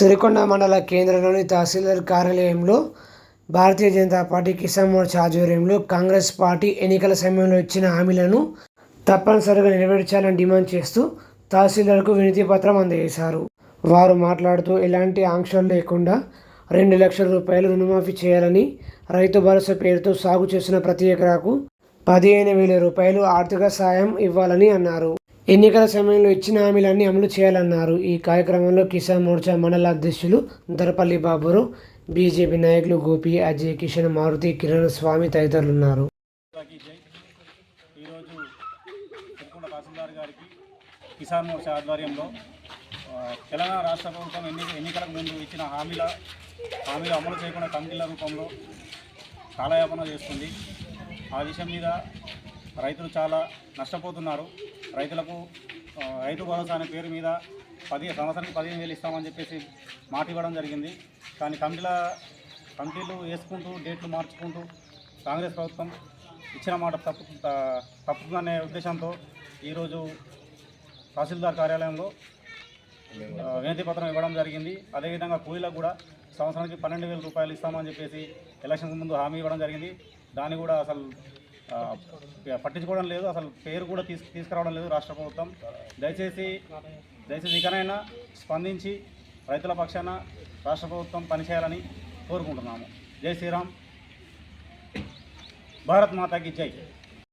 సిరికొండ మండల కేంద్రంలోని తహసీల్దార్ కార్యాలయంలో భారతీయ జనతా పార్టీ కిసాన్ మోర్చా ఆధ్వర్యంలో కాంగ్రెస్ పార్టీ ఎన్నికల సమయంలో ఇచ్చిన హామీలను తప్పనిసరిగా నెరవేర్చాలని డిమాండ్ చేస్తూ తహసీల్దార్కు వినతి పత్రం అందజేశారు. వారు మాట్లాడుతూ ఎలాంటి ఆంక్షలు లేకుండా రెండు లక్షల రూపాయలు రుణమాఫీ చేయాలని రైతు భరోసా పేరుతో సాగు చేసిన ప్రతి ఎకరాకు పదిహేను వేల రూపాయలు ఆర్థిక సాయం ఇవ్వాలని అన్నారు. ఎన్నికల సమయంలో ఇచ్చిన హామీలన్నీ అమలు చేయాలన్నారు. ఈ కార్యక్రమంలో కిసాన్ మోర్చా మండల అధ్యక్షులు దరపల్లి బాబురావు బీజేపీ నాయకులు గోపి అజయ్ కిషన్ మారుతి కిరణ్ స్వామి తదితరులు ఉన్నారు గారికి కిసాన్ మోర్చా ఆధ్వర్యంలో తెలంగాణ రాష్ట్ర ప్రభుత్వం ఎన్ని ఎన్నికలకు ముందు ఇచ్చిన హామీల హామీలు అమలు చేయకుండా కమిటీల రూపంలో కాలయాపన చేస్తుంది. ఆ విషయం మీద రైతులు చాలా నష్టపోతున్నారు. రైతులకు రైతు భరోసా అనే పేరు మీద పది సంవత్సరానికి పదిహేను వేలు ఇస్తామని చెప్పేసి మాట ఇవ్వడం జరిగింది. కానీ కమిటీల కమిటీలు వేసుకుంటూ డేట్లు మార్చుకుంటూ కాంగ్రెస్ ప్రభుత్వం ఇచ్చిన మాట తప్పు తప్పుతుందనే ఉద్దేశంతో ఈరోజు తహసీల్దార్ కార్యాలయంలో వినతి పత్రం ఇవ్వడం జరిగింది. అదేవిధంగా కూలీలకు కూడా సంవత్సరానికి పన్నెండు వేల రూపాయలు ఇస్తామని చెప్పేసి ఎలక్షన్ ముందు హామీ ఇవ్వడం జరిగింది. దాన్ని కూడా అసలు పట్టించుకోవడం లేదు. అసలు పేరు కూడా తీసు తీసుకురావడం లేదు రాష్ట్ర ప్రభుత్వం. దయచేసి దయచేసి ఇకనైనా స్పందించి రైతుల పక్షాన రాష్ట్ర ప్రభుత్వం పనిచేయాలని కోరుకుంటున్నాము. జై శ్రీరామ్. భారత్ మాతాకి జై.